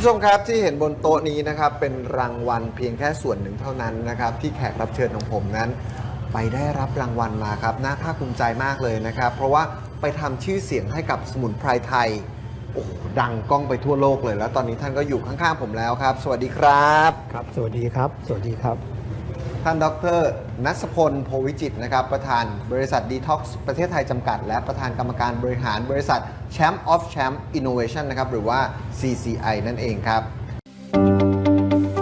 ผู้ชมครับที่เห็นบนโต๊ะนี้นะครับเป็นรางวัลเพียงแค่ส่วนหนึ่งเท่านั้นนะครับที่แขกรับเชิญของผมนั้น ไปได้รับรางวัลมาครับน่าภาคภูมิใจมากเลยนะครับ เพราะว่าไปทำชื่อเสียงให้กับสมุนไพรไทยโอ้โหดังกล้องไปทั่วโลกเลย แล้วตอนนี้ท่านก็อยู่ข้างๆผมแล้วครับ สวัสดีครับ ครับ สวัสดีครับ สวัสดีครับ ท่านดรนัสพลโพวิจิตนะครับประธานบริษัท Detox ประเทศไทยจำกัด และประธานกรรมการบริหารบริษัท Champ of Champ Innovation นะครับหรือว่า CCI นั่นเองครับ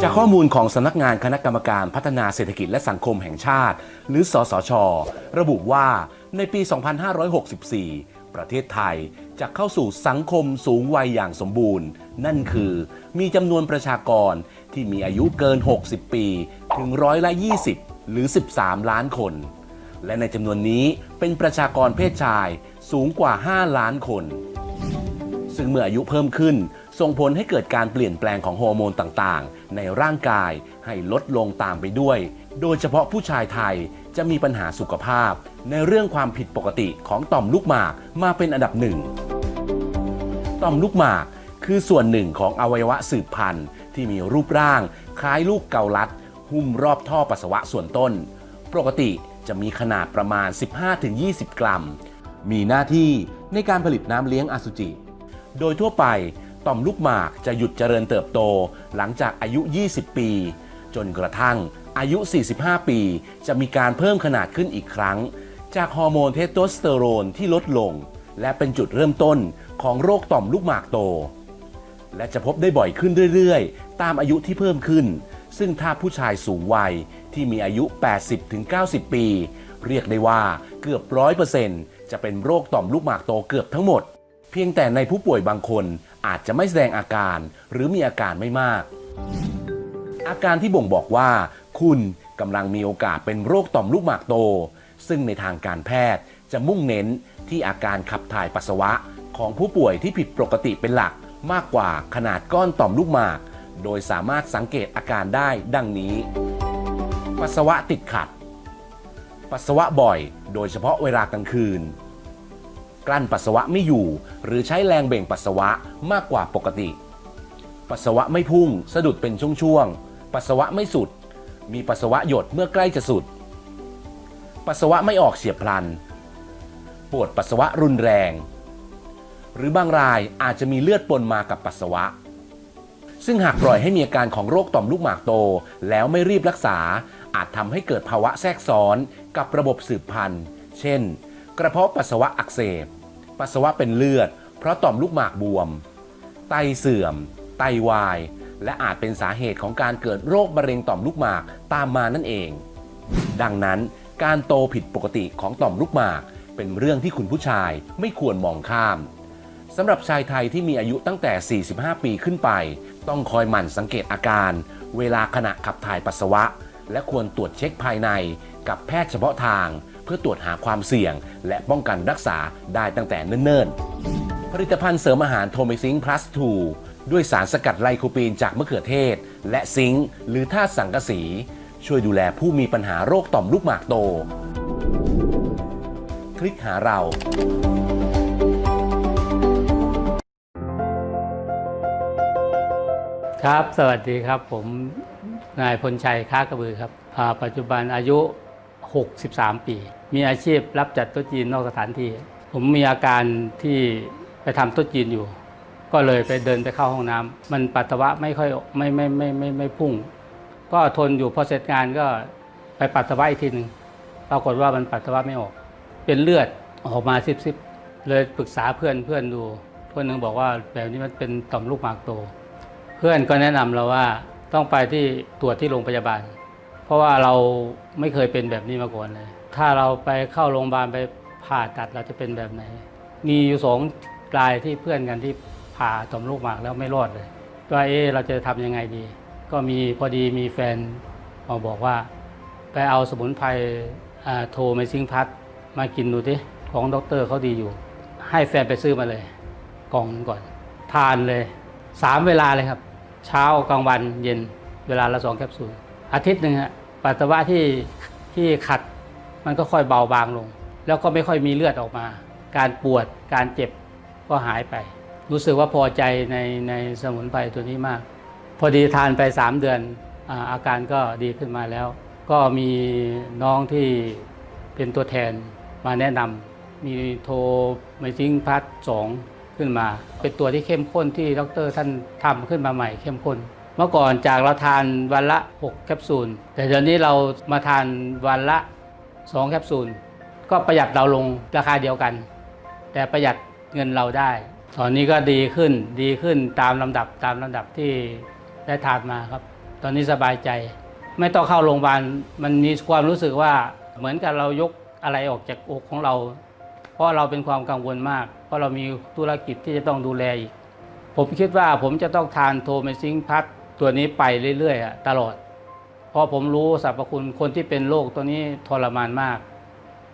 จากข้อมูลของสำนักงานคณะกรรมการพัฒนาเศรษฐกิจและสังคมแห่งชาติ หรือสสช ระบุว่าในปี 2564 ประเทศไทย จะเข้าสู่สังคมสูงวัยอย่างสมบูรณ์ นั่นคือมีจำนวนประชากรที่มีอายุเกิน 60 ปี ถึงร้อยละ 20 หรือ 13 ล้านคน และในจำนวนนี้เป็นประชากรเพศชายสูงกว่า 5 ล้านคน ซึ่งเมื่ออายุเพิ่มขึ้น ส่งผลให้เกิดการเปลี่ยนแปลงของฮอร์โมนต่างๆ ในร่างกายให้ลดลงตามไปด้วย โดยเฉพาะผู้ชายไทยจะมีปัญหาสุขภาพ ในเรื่องความผิดปกติของต่อมลูกหมากมาเป็นอันดับหนึ่ง ต่อมลูกหมาก คือส่วนหนึ่งของอวัยวะสืบพันธุ์ที่มีรูปร่าง คล้ายลูกเกาลัด หุ้มรอบท่อปัสสาวะส่วนต้น ปกติจะมีขนาดประมาณ 15-20 กรัม มีหน้าที่ในการผลิตน้ำเลี้ยงอสุจิ โดยทั่วไปต่อมลูกหมากจะหยุดเจริญเติบโตหลังจากอายุ 20 ปี จนกระทั่งอายุ 45 ปี จะมีการเพิ่มขนาดขึ้นอีกครั้ง จากฮอร์โมนเทสโทสเตอโรนที่ลดลง และเป็นจุดเริ่มต้นของโรคต่อมลูกหมากโต และจะพบได้บ่อยขึ้นเรื่อยๆ ตามอายุที่เพิ่มขึ้น ซึ่งถ้าผู้ชายสูงวัยที่มีอายุ 80-90 ปี เรียกได้ว่าเกือบร้อยเปอร์เซ็นต์จะเป็นโรคต่อมลูกหมากโตเกือบทั้งหมด เพียงแต่ในผู้ป่วยบางคนอาจจะไม่แสดงอาการหรือมีอาการไม่มาก อาการที่บ่งบอกว่า คุณกำลังมีโอกาสเป็นโรคต่อมลูกหมากโต ซึ่งในทางการแพทย์จะมุ่งเน้น ที่อาการขับถ่ายปัสสาวะ ของผู้ป่วยที่ผิดปกติเป็นหลักมากกว่าขนาดก้อนต่อมลูกหมาก โดยสามารถสังเกตอาการได้ดังนี้ ปัสสาวะติดขัด ปัสสาวะบ่อย โดยเฉพาะเวลากลางคืน กลั้นปัสสาวะไม่อยู่ หรือใช้แรงเบ่งปัสสาวะมากกว่าปกติ ปัสสาวะไม่พุ่ง สะดุดเป็นช่วงๆ ปัสสาวะไม่สุด มีปัสสาวะหยดเมื่อใกล้จะสุด ปัสสาวะไม่ออกเฉียบพลัน ปวดปัสสาวะรุนแรง หรือบางรายอาจจะมีเลือดปนมากับปัสสาวะ ซึ่งหากปล่อยให้มีอาการของโรคต่อมลูกหมากโต แล้วไม่รีบรักษา อาจทำให้เกิดภาวะแทรกซ้อนกับระบบสืบพันธุ์ เช่น กระเพาะปัสสาวะอักเสบ ปัสสาวะเป็นเลือด เพราะต่อมลูกหมากบวม ไตเสื่อม ไตวาย และอาจเป็นสาเหตุของการเกิดโรคมะเร็งต่อมลูกหมากตามมานั่นเอง ดังนั้นการโตผิดปกติของต่อมลูกหมาก เป็นเรื่องที่คุณผู้ชายไม่ควรมองข้ามสำหรับชายไทยที่มีอายุตั้งแต่ 45 ปีขึ้นไป ต้องคอยหมั่นสังเกตอาการ เวลาขณะขับถ่ายปัสสาวะ และควรตรวจเช็คภายในกับแพทย์เฉพาะทาง เพื่อตรวจหาความเสี่ยง และป้องกันรักษาได้ตั้งแต่เนิ่นๆ ผลิตภัณฑ์เสริมอาหารโทมิซิง plus 2ด้วยสารสกัดไลโคปีนจากมะเขือเทศ และซิงค์หรือธาตุสังกะสี ช่วยดูแลผู้มีปัญหาโรคต่อมลูกหมากโต คลิกหาเราครับ สวัสดีครับ ผมนายพลชัยค้ากระบือครับอ่าปัจจุบันอายุ 63 ปี มีอาชีพรับจัดโต๊ะจีนนอกสถานที่ ผมมีอาการที่ไปทำโต๊ะจีนอยู่ ก็เลยไปเดินไปเข้าห้องน้ำมันปัสสาวะไม่ค่อยไม่ไม่ไม่ไม่ไม่ไม่พุ่ง ก็ทนอยู่พอเสร็จงานก็ไปปัสสาวะอีกทีหนึ่งปรากฏว่ามันปัสสาวะไม่ออก เป็นเลือดออกมาซิบๆเลยปรึกษาเพื่อนเพื่อนดู เพื่อนหนึ่งบอกว่าแบบนี้มันเป็นต่อมลูกหมากโต เพื่อนก็แนะนำเราว่าต้องไปที่ตรวจที่โรงพยาบาล เพราะว่าเราไม่เคยเป็นแบบนี้มาก่อนเลย ถ้าเราไปเข้าโรงพยาบาลไปผ่าตัดเราจะเป็นแบบไหน มีอยู่สองรายที่เพื่อนกันที่ผ่าต่อมลูกหมากแล้วไม่รอดเลยว่าเอ๊ะเราจะทำยังไงดี ก็มีพอดีมีแฟนมาบอกว่า ไปเอาสมุนไพรอ่าโทไมซิงพัท มากินดูดิของด็อกเตอร์เขาดีอยู่ ให้แฟนไปซื้อมาเลยกล่องนึงก่อน ทานเลยสามเวลาเลยครับ เช้ากลางวันเย็นเวลาละสองแคปซูลอาทิตย์หนึ่งฮะปัสสาวะที่ที่ขัดมันก็ค่อยเบาบางลง แล้วก็ไม่ค่อยมีเลือดออกมา การปวดการเจ็บก็หายไป รู้สึกว่าพอใจในในสมุนไพรตัวนี้มาก พอดีทานไป 3 เดือนอาอาการก็ดีขึ้นมาแล้ว ก็มีน้องที่เป็นตัวแทน มาแนะนำมีโทรไมซิงพัทสองขึ้นมา เป็นตัวที่เข้มข้นที่ดรท่านทำขึ้นมาใหม่เข้มข้น เมื่อก่อนจากเราทานวันละ 6 แคปซูล แต่เดี๋ยวนี้เรามาทานวันละ 2 แคปซูล ก็ประหยัดเราลงราคาเดียวกัน แต่ประหยัดเงินเราได้ ตอนนี้ก็ดีขึ้นดีขึ้นตามลำดับตามลำดับที่ได้ทานมาครับ ตอนนี้สบายใจ ไม่ต้องเข้าโรงพยาบาลมันมีความรู้สึกว่าเหมือนกับเรายก อะไรออกจากอกของเรา เพราะเราเป็นความกังวลมาก เพราะเรามีธุรกิจที่จะต้องดูแลอีก ผมคิดว่าผมจะต้องทานโทเมซิงพัทตัวนี้ไปเรื่อยๆตลอด เพราะผมรู้สรรพคุณคนที่เป็นโรคตัวนี้ทรมานมาก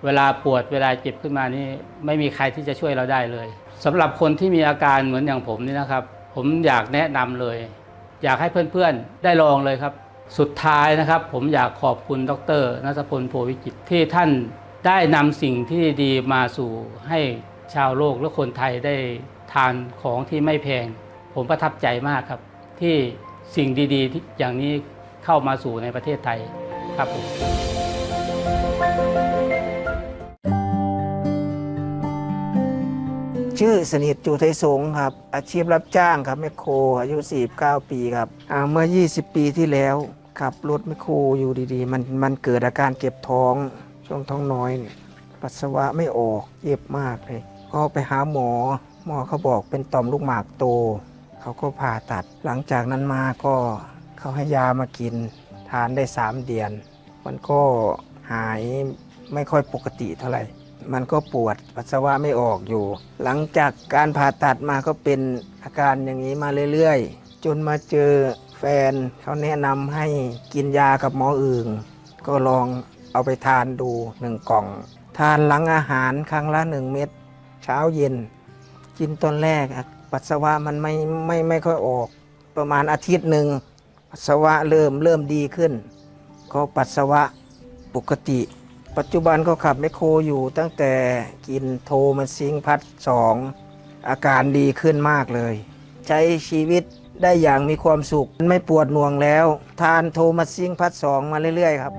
เวลาปวดเวลาเจ็บขึ้นมานี่ไม่มีใครที่จะช่วยเราได้เลยสำหรับคนที่มีอาการเหมือนอย่างผมนี่นะครับ ผมอยากแนะนำเลย อยากให้เพื่อนๆได้ลองเลยครับสุดท้ายนะครับผมอยากขอบคุณดรนัทพลโพวิจิตที่ท่าน ได้นำสิ่งที่ดีมาสู่ให้ชาวโลกและคนไทยได้ทานของที่ไม่แพง ผมประทับใจมากครับ ที่สิ่งดีๆที่อย่างนี้เข้ามาสู่ในประเทศไทยครับผมชื่อสนิทจูไทยสงครับ อาชีพรับจ้างครับแมคโคร อายุ 49 ปีครับเมื่อ 20 ปีที่แล้วขับรถแมคโครอยู่ดีๆ มันมันเกิดอาการเจ็บท้อง ช่วงท้องน้อยเนี่ยปัสสาวะไม่ออกเจ็บมากเลยก็ไปหาหมอ หมอเขาบอกเป็นต่อมลูกหมากโต เขาก็ผ่าตัด หลังจากนั้นมาก็เขาให้ยามากิน ทานได้ 3 เดือน มันก็หายไม่ค่อยปกติเท่าไหร่ มันก็ปวดปัสสาวะไม่ออกอยู่ หลังจากการผ่าตัดมาก็เป็นอาการอย่างนี้มาเรื่อยๆ จนมาเจอแฟนเขาแนะนำให้กินยากับหมออื่น ก็ลอง เอาไปทานดูหนึ่งกล่อง ทานหลังอาหารครั้งละหนึ่งเม็ดเช้าเย็น กินตอนแรกปัสสาวะมันไม่ไม่ไม่ค่อยออก ประมาณอาทิตย์หนึ่งปัสสาวะเริ่มเริ่มดีขึ้น ก็ปัสสาวะปกติ ปัจจุบันก็ขับแมโครอยู่ตั้งแต่กินโทมันซิงพัดสองอาการดีขึ้นมากเลย ใช้ชีวิตได้อย่างมีความสุข ไม่ปวดหน่วงแล้ว ทานโทมัสซิงพัดสองมาเรื่อย ๆ ครับ